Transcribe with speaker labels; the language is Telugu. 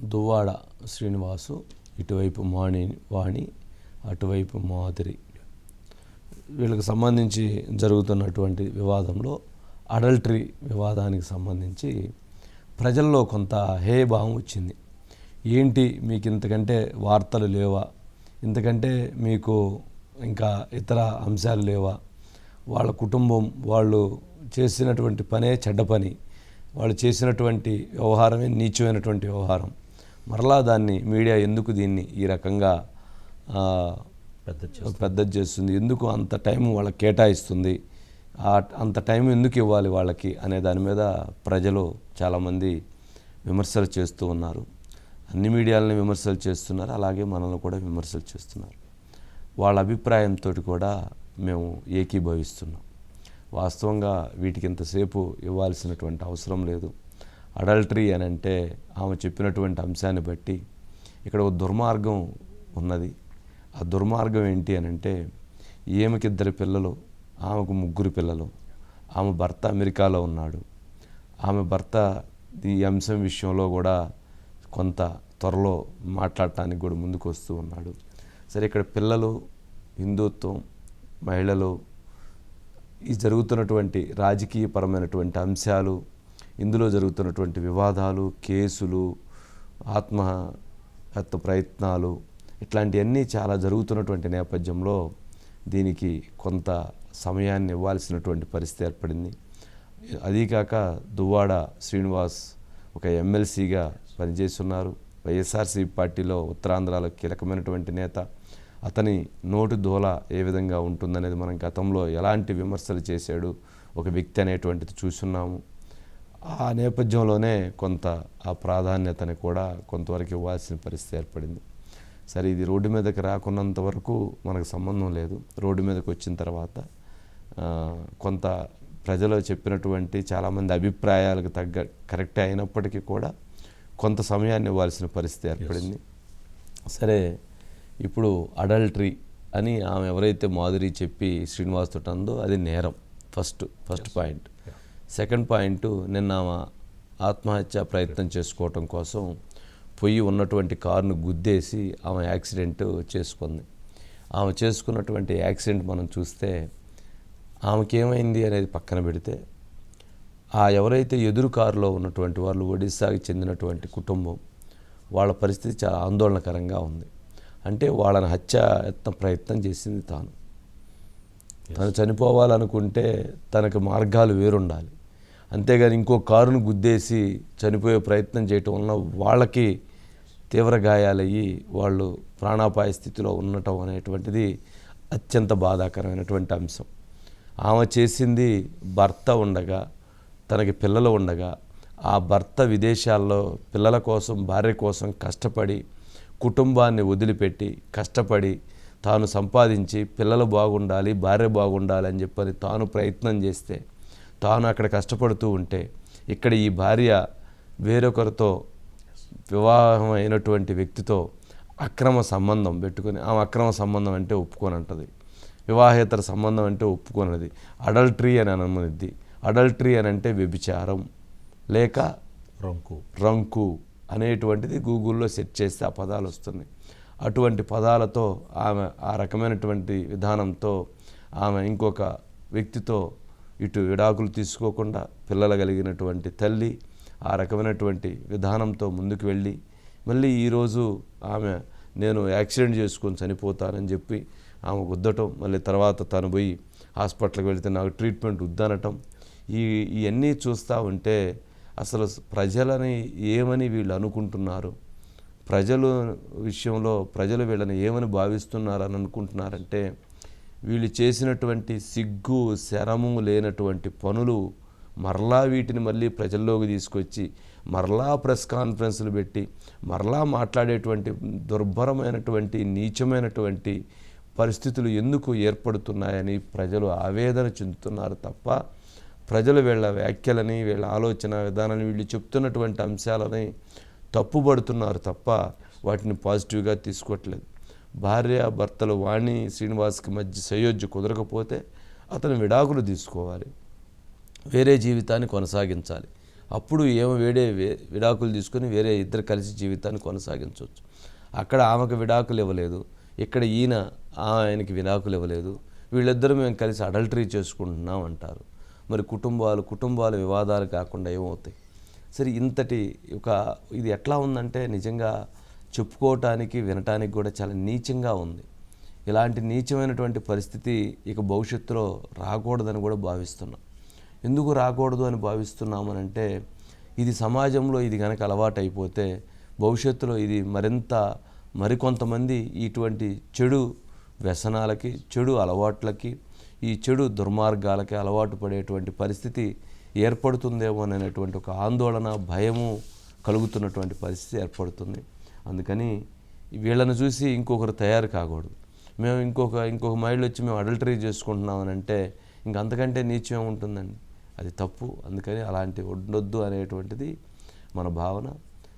Speaker 1: దువ్వాడ శ్రీనివాసు ఇటువైపు మాణి వాణి అటువైపు మాధురి వీళ్ళకి సంబంధించి జరుగుతున్నటువంటి వివాదంలో అడల్టరీ వివాదానికి సంబంధించి ప్రజల్లో కొంత హేయభావం వచ్చింది. ఏంటి మీకు ఇంతకంటే వార్తలు లేవా? ఇంతకంటే మీకు ఇంకా ఇతర అంశాలు లేవా? వాళ్ళ కుటుంబం వాళ్ళు చేసినటువంటి పనే చెడ్డ పని. వాళ్ళు చేసినటువంటి వ్యవహారమే నీచమైనటువంటి వ్యవహారం. మరలా దాన్ని మీడియా ఎందుకు దీన్ని ఈ రకంగా
Speaker 2: పెద్ద
Speaker 1: పెద్దది చేస్తుంది? ఎందుకు అంత టైం వాళ్ళకి కేటాయిస్తుంది? అంత టైం ఎందుకు ఇవ్వాలి వాళ్ళకి? అనే దాని మీద ప్రజలు చాలామంది విమర్శలు చేస్తూ ఉన్నారు. అన్ని మీడియాలని విమర్శలు చేస్తున్నారు అలాగే మనల్ని కూడా విమర్శలు చేస్తున్నారు. వాళ్ళ అభిప్రాయంతో కూడా మేము ఏకీభవిస్తున్నాం. వాస్తవంగా వీటికి ఇంతసేపు ఇవ్వాల్సినటువంటి అవసరం లేదు. అడల్టరీ అని అంటే ఆమె చెప్పినటువంటి అంశాన్ని బట్టి ఇక్కడ ఒక దుర్మార్గం ఉన్నది. ఆ దుర్మార్గం ఏంటి అని అంటే ఈమెకి ఇద్దరు పిల్లలు ఆమెకు ముగ్గురు పిల్లలు ఆమె భర్త అమెరికాలో ఉన్నాడు. ఆమె భర్త ఈ అంశం విషయంలో కూడా కొంత త్వరలో మాట్లాడటానికి కూడా ముందుకు వస్తూ ఉన్నాడు. సరే ఇక్కడ పిల్లలు హిందుత్వం మహిళలు ఈ జరుగుతున్నటువంటి రాజకీయపరమైనటువంటి అంశాలు ఇందులో జరుగుతున్నటువంటి వివాదాలు కేసులు ఆత్మహత్య ప్రయత్నాలు ఇట్లాంటివన్నీ చాలా జరుగుతున్నటువంటి నేపథ్యంలో దీనికి కొంత సమయాన్ని ఇవ్వాల్సినటువంటి పరిస్థితి ఏర్పడింది. అదీకాక దువ్వాడ శ్రీనివాస్ ఒక ఎమ్మెల్సీగా పనిచేస్తున్నారు. వైఎస్ఆర్సీ పార్టీలో ఉత్తరాంధ్రలో కీలకమైనటువంటి నేత. అతని నోటు దోల ఏ విధంగా ఉంటుందనేది మనం గతంలో ఎలాంటి విమర్శలు చేశాడు ఒక వ్యక్తి అనేటువంటిది చూస్తున్నాము. ఆ నేపథ్యంలోనే కొంత ఆ ప్రాధాన్యతని కూడా కొంతవరకు ఇవ్వాల్సిన పరిస్థితి ఏర్పడింది. సరే ఇది రోడ్డు మీదకి రాకున్నంత వరకు మనకు సంబంధం లేదు. రోడ్డు మీదకి వచ్చిన తర్వాత కొంత ప్రజలు చెప్పినటువంటి చాలామంది అభిప్రాయాలకు తగ్గ కరెక్ట్ అయినప్పటికీ కూడా కొంత సమయాన్ని ఇవ్వాల్సిన పరిస్థితి ఏర్పడింది. సరే ఇప్పుడు అడల్టరీ అని ఆమె ఎవరైతే మాధురి చెప్పి శ్రీనివాస్ తోటి అది నేరం. First first point. Second point నిన్న ఆమె ఆత్మహత్య ప్రయత్నం చేసుకోవటం కోసం పొయ్యి ఉన్నటువంటి కారును గుద్దేసి ఆమె యాక్సిడెంట్ చేసుకుంది. ఆమె చేసుకున్నటువంటి యాక్సిడెంట్ మనం చూస్తే ఆమెకేమైంది అనేది పక్కన పెడితే ఆ ఎవరైతే ఎదురు కారులో ఉన్నటువంటి వాళ్ళు ఒడిశాకి చెందినటువంటి కుటుంబం వాళ్ళ పరిస్థితి చాలా ఆందోళనకరంగా ఉంది. అంటే వాళ్ళని హత్య యత్న ప్రయత్నం చేసింది తాను. తను చనిపోవాలనుకుంటే తనకు మార్గాలు వేరుండాలి. అంతేగాని ఇంకో కారును గుద్దేసి చనిపోయే ప్రయత్నం చేయటం వలన వాళ్ళకి తీవ్ర గాయాలయ్యి వాళ్ళు ప్రాణాపాయ స్థితిలో ఉండటం అనేటువంటిది అత్యంత బాధాకరమైనటువంటి అంశం. ఆమె చేసింది భర్త ఉండగా తనకి పిల్లలు ఉండగా ఆ భర్త విదేశాల్లో పిల్లల కోసం భార్య కోసం కష్టపడి కుటుంబాన్ని వదిలిపెట్టి కష్టపడి తాను సంపాదించి పిల్లలు బాగుండాలి భార్య బాగుండాలి అని చెప్పని తాను ప్రయత్నం చేస్తే తాను అక్కడ కష్టపడుతూ ఉంటే ఇక్కడ ఈ భార్య వేరొకరితో వివాహం అయినటువంటి వ్యక్తితో అక్రమ సంబంధం పెట్టుకొని ఆమె అక్రమ సంబంధం అంటే ఒప్పుకోనంటది. వివాహేతర సంబంధం అంటే ఒప్పుకోనది. అడల్టరీ అని అనమనిద్ది అడల్టరీ అని అంటే వ్యభిచారం లేక
Speaker 2: రంకు.
Speaker 1: రంకు అనేటువంటిది గూగుల్లో సెర్చ్ చేస్తే ఆ పదాలు వస్తున్నాయి. అటువంటి పదాలతో ఆమె ఆ రకమైనటువంటి విధానంతో ఆమె ఇంకొక వ్యక్తితో ఇటు విడాకులు తీసుకోకుండా పిల్లలు కలిగినటువంటి తల్లి ఆ రకమైనటువంటి విధానంతో ముందుకు వెళ్ళి మళ్ళీ ఈరోజు ఆమె నేను యాక్సిడెంట్ చేసుకొని చనిపోతానని చెప్పి ఆమె గుద్దటం మళ్ళీ తర్వాత తను పోయి హాస్పిటల్కి వెళితే నాకు ట్రీట్మెంట్ వద్దనటం ఈ ఇవన్నీ చూస్తూ ఉంటే అసలు ప్రజలని ఏమని వీళ్ళు అనుకుంటున్నారు? ప్రజలు విషయంలో ప్రజలు వీళ్ళని ఏమని భావిస్తున్నారని అనుకుంటున్నారంటే వీళ్ళు చేసినటువంటి సిగ్గు శరము లేనటువంటి పనులు మరలా వీటిని మళ్ళీ ప్రజల్లోకి తీసుకొచ్చి మరలా ప్రెస్ కాన్ఫరెన్స్లు పెట్టి మరలా మాట్లాడేటువంటి దుర్భరమైనటువంటి నీచమైనటువంటి పరిస్థితులు ఎందుకు ఏర్పడుతున్నాయని ప్రజలు ఆవేదన చెందుతున్నారు తప్ప ప్రజలు వీళ్ళ వ్యాఖ్యలని వీళ్ళ ఆలోచన విధానాన్ని వీళ్ళు చెప్తున్నటువంటి అంశాలని తప్పుపడుతున్నారు తప్ప వాటిని పాజిటివ్గా తీసుకోవట్లేదు. భార్య భర్తలు వాణి శ్రీనివాస్కి మధ్య సయోధ్య కుదరకపోతే అతను విడాకులు తీసుకోవాలి. వేరే జీవితాన్ని కొనసాగించాలి. అప్పుడు ఏమో వేడే వే- విడాకులు తీసుకొని వేరే ఇద్దరు కలిసి జీవితాన్ని కొనసాగించవచ్చు. అక్కడ ఆమెకు విడాకులు ఇవ్వలేదు. ఇక్కడ ఈయన ఆయనకి విడాకులు ఇవ్వలేదు. వీళ్ళిద్దరూ మేము కలిసి అడల్టరీ చేసుకుంటున్నాం అంటారు. మరి కుటుంబాలు కుటుంబాల వివాదాలు కాకుండా ఏమవుతాయి? సరే ఇంతటి ఒక ఇది ఎట్లా ఉందంటే నిజంగా చెప్పుకోవటానికి వినటానికి కూడా చాలా నీచంగా ఉంది. ఇలాంటి నీచమైనటువంటి పరిస్థితి ఇక భవిష్యత్తులో రాకూడదని కూడా భావిస్తున్నాం. ఎందుకు రాకూడదు అని భావిస్తున్నామనంటే ఇది సమాజంలో ఇది కనుక అలవాటు అయిపోతే భవిష్యత్తులో ఇది మరింత మరికొంతమంది ఇటువంటి చెడు వ్యసనాలకి చెడు అలవాట్లకి ఈ చెడు దుర్మార్గాలకి అలవాటు పడేటువంటి పరిస్థితి ఏర్పడుతుందేమో అనేటువంటి ఒక ఆందోళన భయము కలుగుతున్నటువంటి పరిస్థితి ఏర్పడుతుంది. అందుకని వీళ్ళని చూసి ఇంకొకరు తయారు కాకూడదు. మేము ఇంకొక ఇంకొక మైళ్ళు వచ్చి మేము అడల్టరీ చేసుకుంటున్నామని అంటే ఇంక అంతకంటే నీచం ఉంటుందండి అది తప్పు. అందుకని అలాంటి ఉండొద్దు అనేటువంటిది మన భావన.